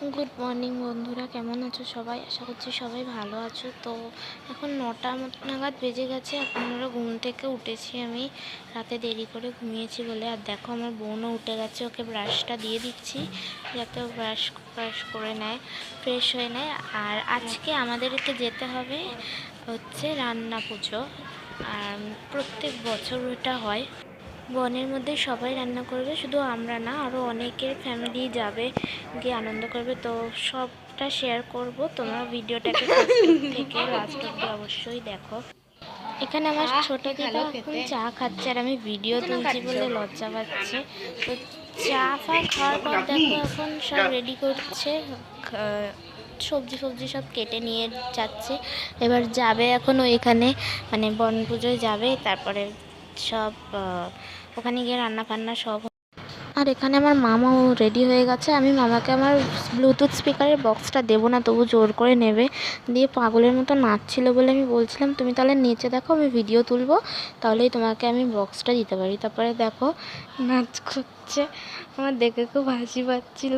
Good morning বন্ধুরা। কেমন আছো সবাই? আশা করছি সবাই ভালো আছো। তো এখন নটা নাগাদ বেজে গেছে। এখন ঘুম থেকে উঠেছি আমি। রাতে দেরি করে ঘুমিয়েছি বলে। আর দেখো, আমার বোনও উঠে গেছে। ওকে ব্রাশটা দিয়ে দিচ্ছি যাতে ও ব্রাশ ব্রাশ করে নেয় ফ্রেশ হয়ে নেয়। আর আজকে আমাদেরকে যেতে হবে হচ্ছে রান্না পুজো। আর প্রত্যেক বছর এটা হয়। বনের মধ্যে সবাই রান্না করবে শুধু আমরা না আরও অনেকের ফ্যামিলি যাবে গিয়ে আনন্দ করবে। তো সবটা শেয়ার করব তোমরা ভিডিওটাকে থেকে লাস্ট অব্দি অবশ্যই দেখো। এখানে আমার ছোট দিদা এখন চা খাচ্ছে আর আমি ভিডিও তুলছি বলে লজ্জা পাচ্ছে। তো চা ফা খাওয়ার পর দেখো এখন সব রেডি করছে। সবজি ফবজি সব কেটে নিয়ে যাচ্ছে। এবার যাবে এখন ওইখানে মানে বন পুজোয় যাবে তারপরে সব ওখানে গিয়ে রান্না ফান্না সব আর এখানে আমার মামাও রেডি হয়ে গেছে। আমি মামাকে আমার ব্লুটুথ স্পিকারের বক্সটা দেবো না, তবু জোর করে নেবে। দিয়ে পাগলের মতো নাচছিল বলে আমি বলছিলাম, তুমি তাহলে নেচে দেখো, আমি ভিডিও তুলবো, তাহলেই তোমাকে আমি বক্সটা দিতে পারি। তারপরে দেখো, নাচ করছে। আমার দেখে খুব হাসি পাচ্ছিল।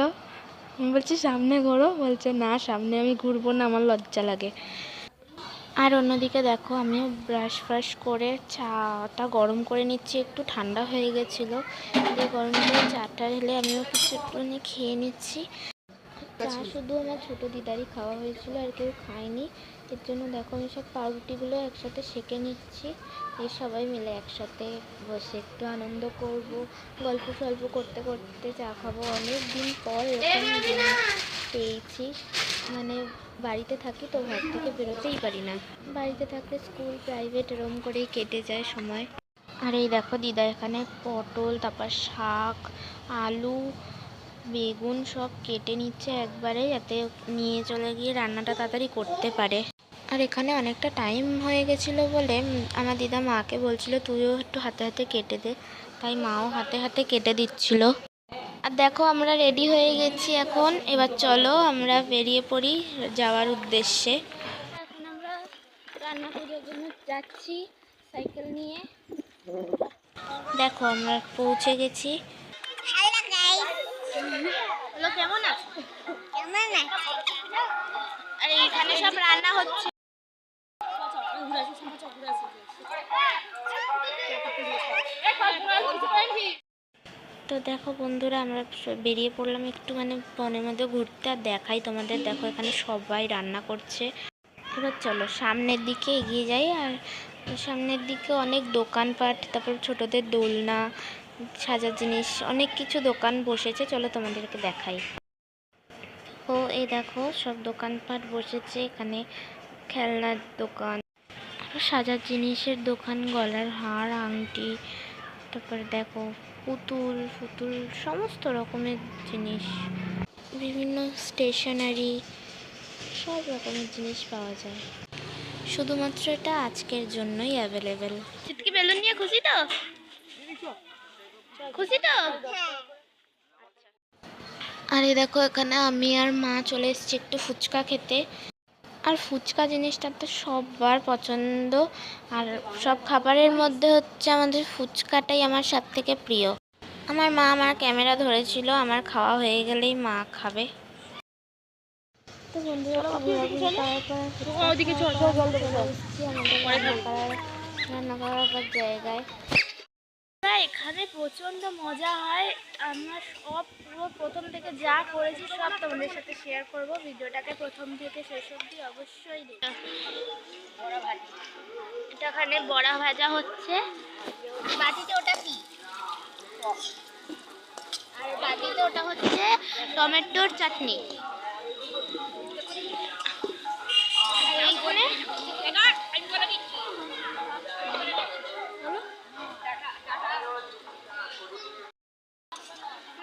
আমি বলছি, সামনে ঘোরো? বলছে, না, সামনে আমি ঘুরবো না, আমার লজ্জা লাগে। আর অন্যদিকে দেখো, আমিও ব্রাশ ফ্রাশ করে চাটা গরম করে নিচ্ছি, একটু ঠান্ডা হয়ে গেছিল। দিয়ে গরম করে চাটা ঢেলে আমিও কিছু একটুখানি খেয়ে নিচ্ছি। চা শুধু আমার ছোটো দিদারই খাওয়া হয়েছিল, আর কেউ খায়নি। এর জন্য দেখো, আমি সব পাউরুটিগুলো একসাথে সেঁকে নিচ্ছি। এই সবাই মিলে একসাথে বসে একটু আনন্দ করব। গল্প সল্প করতে করতে চা খাব। অনেক দিন পর এরকম পেয়েছি। মানে বাড়িতে থাকি তো ঘর থেকে বেরোতেই পারি না। বাড়িতে থাকলে স্কুল, প্রাইভেট এরম করেই কেটে যায় সময়। আর এই দেখো দিদা এখানে পটল, তারপর শাক, আলু, বেগুন সব কেটে নিচ্ছে একবারে যাতে নিয়ে চলে গিয়ে রান্নাটা তাড়াতাড়ি করতে পারে। আর এখানে অনেকটা টাইম হয়ে গেছিল বলে আমার দিদা মাকে বলছিল, তুইও একটু হাতে হাতে কেটে দে। তাই মাও হাতে হাতে কেটে দিচ্ছিল। আর দেখো আমরা রেডি হয়ে গেছি এখন। এবার চলো আমরা বেরিয়ে পড়ি যাওয়ার উদ্দেশ্যে। এখন আমরা রান্না পুজোর জন্য যাচ্ছি সাইকেল নিয়ে। দেখো আমরা পৌঁছে গেছি। হ্যালো কেমন আছো? আর এখানে সব রান্না হচ্ছে। তো দেখো বন্ধুরা, আমরা বেরিয়ে পড়লাম একটু মানে বনের মধ্যে ঘুরতে। আর দেখাই তোমাদের, দেখো এখানে সবাই রান্না করছে। এবার চলো, সামনের দিকে এগিয়ে যাই। আর সামনের দিকে অনেক দোকানপাট, তারপর ছোটদের দোলনা, সাজার জিনিস, অনেক কিছু দোকান বসেছে। চলো তোমাদেরকে দেখাই। ও, এই দেখো, সব দোকানপাট বসেছে। এখানে খেলনার দোকান, সাজার জিনিসের দোকান, গলার হার, আংটি, তারপর দেখো পুতুল ফুতুল সমস্ত রকমের জিনিস। বিভিন্ন স্টেশনারি সব রকমের জিনিস পাওয়া যায়। শুধুমাত্র এটা আজকের জন্যই অ্যাভেলেবেল চিটকি বেলুন নিয়ে খুশি তো? খুশি তো? আরে দেখো এখানে আমি আর মা চলে এসেছি একটু ফুচকা খেতে। আর ফুচকা জিনিসটা তো সবার পছন্দ। আর সব খাবারের মধ্যে হচ্ছে আমাদের ফুচকাটাই আমার সব থেকে প্রিয়। আমার মা আমার ক্যামেরা ধরেছিল আমার খাওয়া হয়ে গেলেই মা খাবে। রান্না করার জায়গায়। এখানে প্রচণ্ড মজা হয়। আমরা সব পুরো প্রথম থেকে যা করেছি সব তোমাদের সাথে শেয়ার করব। ভিডিওটাকে প্রথম থেকে শেষ অবধি অবশ্যই এটা এখানে বড়া ভাজা হচ্ছে। বাটিতে ওটা কি? আর বাটিতে ওটা হচ্ছে টমেটোর চাটনি আর এইখানে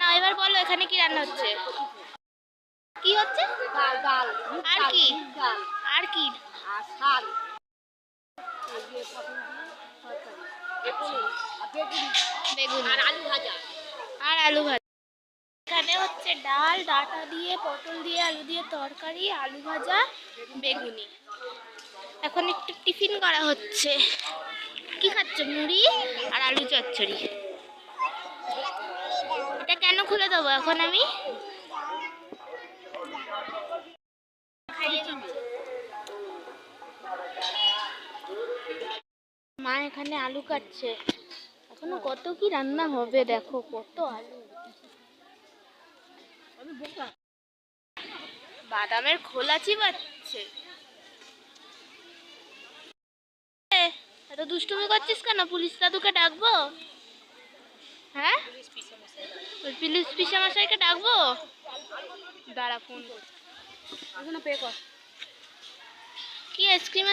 না এবার বলো এখানে হচ্ছে? কি হচ্ছে? আর কি? আর কি? বেগুন বেগুন। আর আলু ভাজা। আর আলু ভাজা। এখানে হচ্ছে ডাল ডাটা দিয়ে পটল দিয়ে আলু দিয়ে তরকারি আলু ভাজা বেগুনি। এখন একটু টিফিন করা হচ্ছে। কি খাচ্ছ? মুড়ি আর আলু চচ্চড়ি। খুলে দেবো এখন আমি। মা এখানে আলু কাটছে। এখনও কত কি রান্না হবে দেখো, কত আলু। বাদামের খোলা চিবাচ্ছে এত দুষ্টুমি করছিস কেন? পুলিশ দাদুকে ডাকবো? হ্যাঁ? ওই পুলিশ পিসামশাইকে ডাকবো? দাঁড়া ফোন পে কর। কি আইসক্রিম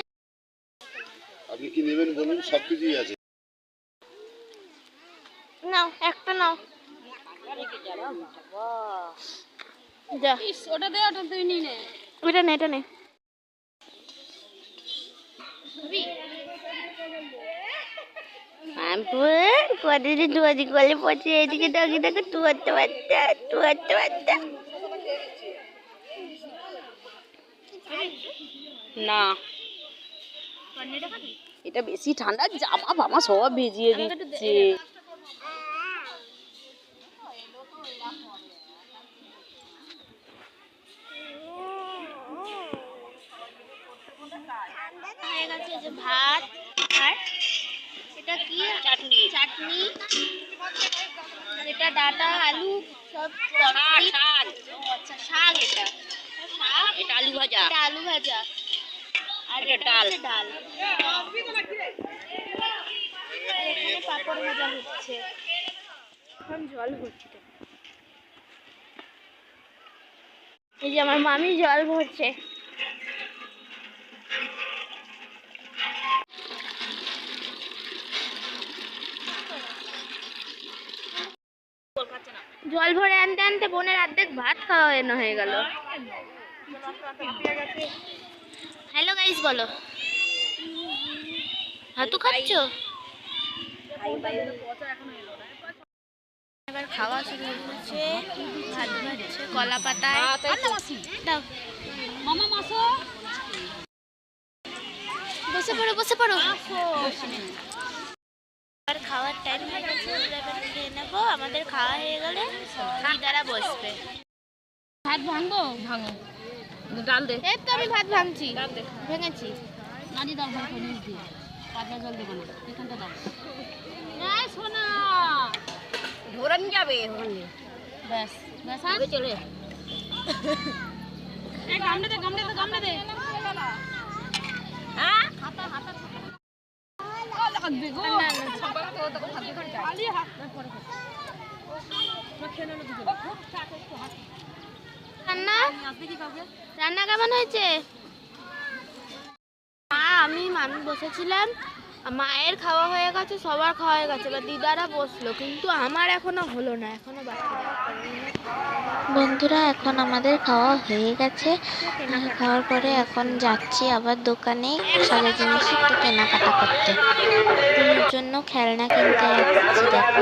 আপনি কি নেবেন বলুন? সব কিছুই আছে। নাও একটা নাও। যা। ওটা দে ওটা তুই নিয়ে নে। ওইটা নে এটা নে। কদিন দুয়াদি করলে পড়ছে এদিকে ডাকি ডাকে তুয়াতে পারতে তুয়াতে পারতে না। এটা বেশি ঠান্ডা জামা ফামা সব ভিজিয়ে দিচ্ছে। এটা ডাটা আলু সব আচ্ছা শাক এটা। শাক এটা আলু ভাজা। এটা আলু ভাজা। আর এটা এটা ডাল। ডাল। এখানে পাপড় ভাজা হচ্ছে। এখন জল ভরছি। এই যে আমার মামি জল ভরছে। জল ভরে আনতে আনতে বোনের অর্ধেক ভাত খাওয়া এনে হয়ে গেল। হ্যালো গাইস বলো। হাতু খাচ্ছ? এবার খাওয়া শুরু হচ্ছে। ভাত ভাজছে কলা পাতায়। দাও। মামা মাসো। বসে পড়ো বসে পড়ো। আর খাওয়ার টাইম হয়ে গেছে এবার খেয়ে নেব। আমাদের খাওয়া হয়ে গেলে দিদারা বসবে। ভাত ভাঙবো? ভাঙো। ডাল দে। এই তো আমি ভাত ভাঙছি। ভেঙেছি। নাদি দাও ভাত নিচ দিয়ে। পাতলা জল দেবো না। এখানটা দাও। এই সোনা ধরন যাবে ওখানে ব্যাস। ব্যাস আর? চলে এই গামলা দে গামলা দে গামলা দে। হ্যাঁ? হাতা হাতা। লাগবে গো রান্না? কেমন হয়েছে? মা আমি মানুষ বসেছিলাম। মায়ের খাওয়া হয়ে গেছে, সবার খাওয়া হয়ে গেছে। এবার দিদারা বসল, কিন্তু আমার এখনও হলো না, এখনও বাকি বন্ধুরা, এখন আমাদের খাওয়া হয়ে গেছে। খাওয়ার পরে এখন যাচ্ছি আবার দোকানে সবাই জিনিস একটু কেনাকাটা করতে। জন্য খেলনা কিনতে যাচ্ছি, দেখো।